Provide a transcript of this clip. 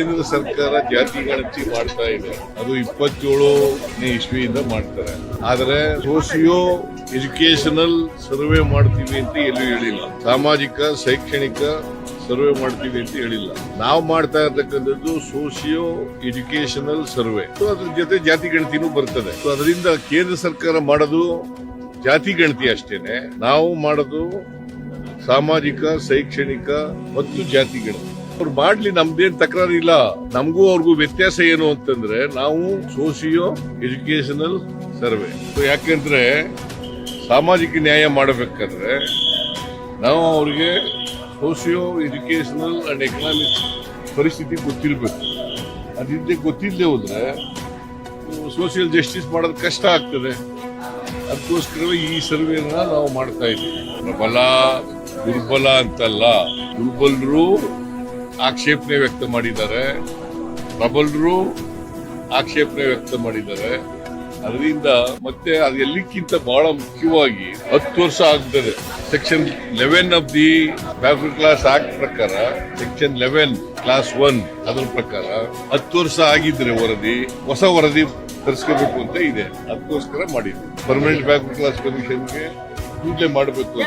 ಕೇಂದ್ರ ಸರ್ಕಾರ ಜಾತಿ ಗಣತಿ ಮಾಡ್ತಾ ಇದೆ. ಅದು ಇಪ್ಪತ್ತೇಳನೇ ಇಸ್ವಿಯಿಂದ ಮಾಡ್ತಾರೆ. ಆದರೆ ಸೋಶಿಯೋ ಎಜುಕೇಶನಲ್ ಸರ್ವೆ ಮಾಡ್ತೀವಿ ಅಂತ ಎಲ್ಲೂ ಹೇಳಿಲ್ಲ. ಸಾಮಾಜಿಕ, ಶೈಕ್ಷಣಿಕ ಸರ್ವೆ ಮಾಡ್ತೀವಿ ಅಂತ ಹೇಳಿಲ್ಲ. ನಾವು ಮಾಡ್ತಾ ಇರ್ತಕ್ಕಂಥದ್ದು ಸೋಶಿಯೋ ಎಜುಕೇಶನಲ್ ಸರ್ವೆ. ಅದ್ರ ಜೊತೆ ಜಾತಿ ಗಣತಿನೂ ಬರ್ತದೆ. ಸೊ ಅದರಿಂದ ಕೇಂದ್ರ ಸರ್ಕಾರ ಮಾಡೋದು ಜಾತಿ ಗಣತಿ ಅಷ್ಟೇನೆ. ನಾವು ಮಾಡೋದು ಸಾಮಾಜಿಕ, ಶೈಕ್ಷಣಿಕ ಮತ್ತು ಜಾತಿ ಗಣತಿ. ಅವ್ರು ಮಾಡ್ಲಿ, ನಮ್ದೇನ್ ತಕರಾರು ಇಲ್ಲ. ನಮಗೂ ಅವ್ರಿಗೂ ವ್ಯತ್ಯಾಸ ಏನು ಅಂತಂದ್ರೆ ನಾವು ಸೋಶಿಯೋ ಎಜುಕೇಶನಲ್ ಸರ್ವೆ. ಯಾಕೆಂದ್ರೆ ಸಾಮಾಜಿಕ ನ್ಯಾಯ ಮಾಡಬೇಕಾದ್ರೆ ನಾವು ಅವ್ರಿಗೆ ಸೋಶಿಯೋ ಎಜುಕೇಶನಲ್ ಅಂಡ್ ಎಕನಾಮಿಕ್ಸ್ ಪರಿಸ್ಥಿತಿ ಗೊತ್ತಿರಬೇಕು. ಅದಿದ್ದೆ ಗೊತ್ತಿಲ್ಲದೆ ಹೋದ್ರೆ ಸೋಷಿಯಲ್ ಜಸ್ಟಿಸ್ ಮಾಡೋದು ಕಷ್ಟ ಆಗ್ತದೆ. ಅದಕ್ಕೋಸ್ಕರವೇ ಈ ಸರ್ವೆನ ನಾವು ಮಾಡ್ತಾ ಇದ್ದೀವಿ. ಪ್ರಬಲ, ದುರ್ಬಲ ಅಂತಲ್ಲ. ದುರ್ಬಲರು ಆಕ್ಷೇಪಣೆ ವ್ಯಕ್ತ ಮಾಡಿದ್ದಾರೆ. ಪ್ರಬಲರು ಆಕ್ಷೇಪಣೆ ವ್ಯಕ್ತ ಮಾಡಿದ್ದಾರೆ. ಅದರಿಂದ ಮತ್ತೆ ಅದು ಎಲ್ಲಿಕ್ಕಿಂತ ಬಹಳ ಮುಖ್ಯವಾಗಿ ಹತ್ತು ವರ್ಷ ಆಗ್ತದೆ. Section eleven of the backward class act ಪ್ರಕಾರ ಸೆಕ್ಷನ್ ಲೆವೆನ್ ಕ್ಲಾಸ್ ಒನ್ ಅದರ ಪ್ರಕಾರ ಹತ್ತು ವರ್ಷ ಆಗಿದ್ರೆ ವರದಿ, ಹೊಸ ವರದಿ ತರಿಸ್ಕೋಬೇಕು ಅಂತ ಇದೆ. ಅದಕ್ಕೋಸ್ಕರ ಮಾಡಿದ್ರು ಪರ್ಮನೆಂಟ್ ಬ್ಯಾಕ್ವರ್ಡ್ ಕ್ಲಾಸ್ ಕಮಿಷನ್ಗೆ ಕೂಡಲೇ ಮಾಡಬೇಕು